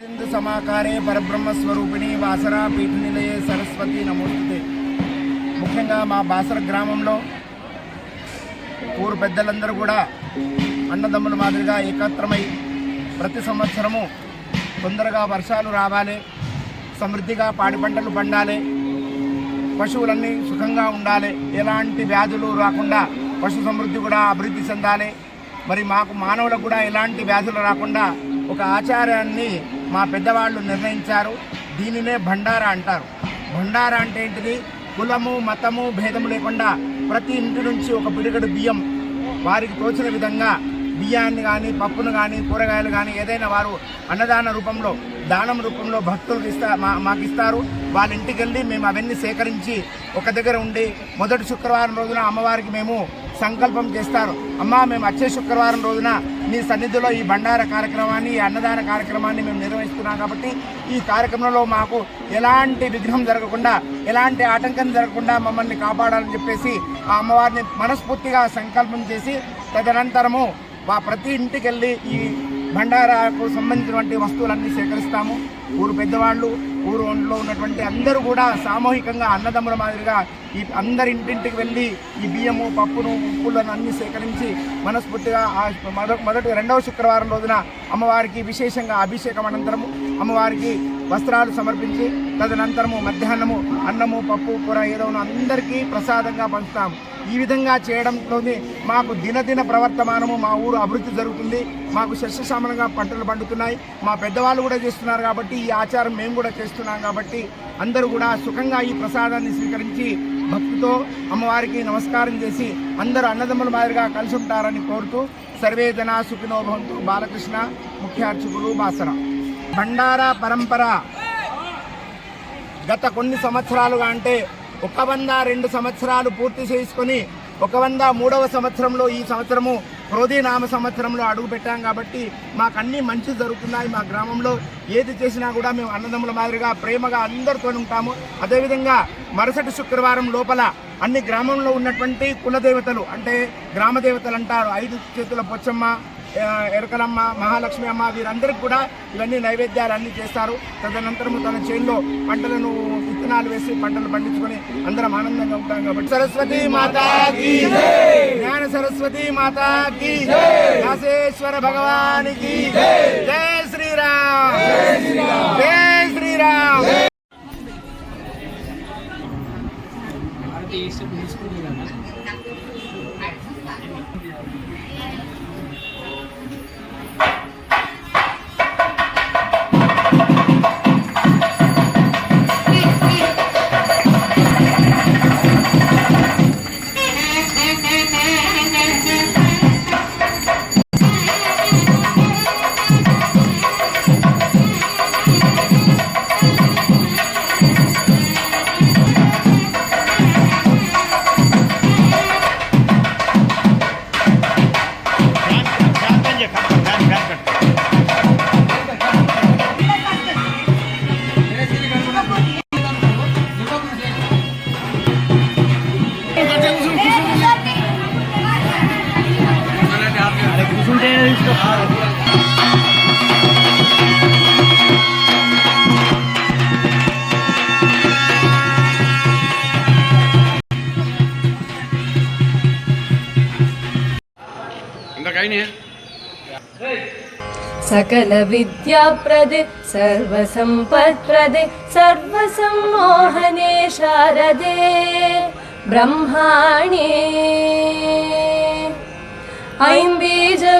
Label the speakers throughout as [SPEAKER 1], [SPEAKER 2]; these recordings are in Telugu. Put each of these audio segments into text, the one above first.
[SPEAKER 1] హిందూ సమాకారే పరబ్రహ్మ స్వరూపిణి పీఠ నిలయే సరస్వతి నమోస్తుతే. ముఖ్యంగా మా బాసర గ్రామంలో ఊరు పెద్దలందరూ కూడా అన్నదమ్ముల మాదిరిగా ఏకత్రమై ప్రతి సంవత్సరము తొందరగా వర్షాలు రావాలి సమృద్ధిగా పాడి పంటలు పండాలి పశువులన్నీ సుఖంగా ఉండాలి ఎలాంటి వ్యాధులు రాకుండా పశు సమృద్ధి కూడా అభివృద్ధి చెందాలి. మరి మాకు మానవులకు కూడా ఎలాంటి వ్యాధులు రాకుండా ఒక ఆచారాన్ని మా పెద్దవాళ్ళు నిర్ణయించారు. దీనినే భండారా అంటారు. భండారా అంటే ఏంటిది? కులము మతము భేదము లేకుండా ప్రతి ఇంటి నుంచి ఒక పిడిగడు బియ్యం వారికి తోచిన విధంగా బియ్యాన్ని కానీ పప్పును కానీ కూరగాయలు కానీ ఏదైనా వారు అన్నదాన రూపంలో దానం రూపంలో భక్తులకు ఇస్తా మా మాకు ఇస్తారు. వాళ్ళ ఇంటికి వెళ్ళి మేము అవన్నీ సేకరించి ఒక దగ్గర ఉండి మొదటి శుక్రవారం రోజున అమ్మవారికి మేము సంకల్పం చేస్తారు. అమ్మా మేము వచ్చే శుక్రవారం రోజున మీ సన్నిధిలో ఈ బండార కార్యక్రమాన్ని ఈ అన్నదాన కార్యక్రమాన్ని మేము నిర్వహిస్తున్నాం కాబట్టి ఈ కార్యక్రమంలో మాకు ఎలాంటి విఘ్నం జరగకుండా ఎలాంటి ఆటంకం జరగకుండా మమ్మల్ని కాపాడాలని చెప్పేసి ఆ అమ్మవారిని మనస్ఫూర్తిగా సంకల్పం చేసి తదనంతరము మా ప్రతి ఇంటికి వెళ్ళి ఈ భండారాకు సంబంధించినటువంటి వస్తువులన్నీ సేకరిస్తాము. ఊరు పెద్దవాళ్ళు ఊరు ఒంట్లో ఉన్నటువంటి అందరూ కూడా సామూహికంగా అన్నదమ్ముల మాదిరిగా ఈ అందరి ఇంటింటికి వెళ్ళి ఈ బియ్యము పప్పును ఉప్పులను అన్ని సేకరించి మనస్ఫూర్తిగా మొదటి రెండవ శుక్రవారం రోజున అమ్మవారికి విశేషంగా అభిషేకం అనంతరము అమ్మవారికి వస్త్రాలు సమర్పించి తదనంతరము మధ్యాహ్నము అన్నము పప్పు కూర ఏదో అందరికీ ప్రసాదంగా పంచుతాము. ఈ విధంగా చేయడంతోనే మాకు దినదిన ప్రవర్తమానము మా ఊరు అభివృద్ధి జరుగుతుంది. మాకు శస్యశ్యామలంగా పంటలు పండుతున్నాయి. మా పెద్దవాళ్ళు కూడా చేస్తున్నారు కాబట్టి ఈ ఆచారం మేము కూడా చేస్తున్నాం కాబట్టి అందరూ కూడా సుఖంగా ఈ ప్రసాదాన్ని స్వీకరించి భక్తితో అమ్మవారికి నమస్కారం చేసి అందరూ అన్నదమ్ముల మాదిరిగా కలిసి ఉంటారని కోరుతూ సర్వే జనా సుఖినో బాలకృష్ణ బాలకృష్ణ ముఖ్యార్చకులు బాసర. బండారా పరంపర గత కొన్ని సంవత్సరాలుగా అంటే ఒక వంద రెండు సంవత్సరాలు పూర్తి చేసుకొని ఒక వంద మూడవ సంవత్సరంలో ఈ సంవత్సరము క్రోధీ నామ సంవత్సరంలో అడుగు పెట్టాం కాబట్టి మాకు అన్ని మంచి జరుగుతున్నాయి మా గ్రామంలో. ఏది చేసినా కూడా మేము అన్నదమ్ముల మాదిరిగా ప్రేమగా అందరితో ఉంటాము. అదేవిధంగా మరుసటి శుక్రవారం లోపల అన్ని గ్రామంలో ఉన్నటువంటి కులదేవతలు అంటే గ్రామ దేవతలు అంటారు. ఐదు చేతుల పొచ్చమ్మ ఎరకలమ్మ మహాలక్ష్మి అమ్మ వీరందరికీ కూడా ఇవన్నీ నైవేద్యాలు అన్ని చేస్తారు. తదనంతరం తన చేనులో పంటలను విత్తనాలు వేసి పంటలు పండించుకొని అందరం ఆనందంగా ఉంటాం కాబట్టి సరస్వతి మాతాకి జ్ఞాన సరస్వతి మాతాకి వ్యాసేశ్వర భగవానికి జై! శ్రీరామ్! జై శ్రీరామ్!
[SPEAKER 2] ఇంకా
[SPEAKER 3] सकलविद्याप्रदे सर्वसम्पत्प्रदे सर्वसम्मोहने शारदे ब्रह्माणे ऐं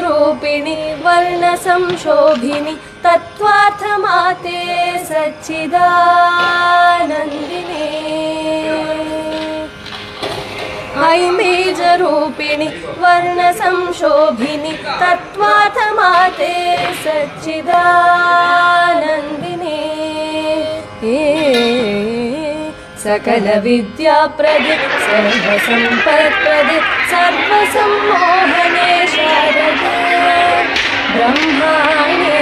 [SPEAKER 3] ऐम्बीजरूपिणि वर्णसंशोभिनि तत्त्वार्थमाते सच्चिदानन्दिने। ऐमीजरूपिणि वर्णसंशोभिनि तत्त्वार्थमाते सच्चिदानन्दिने। हे सकलविद्याप्रदे सर्व सर्वसम्मोहने शारदे। ब्रह्माणे।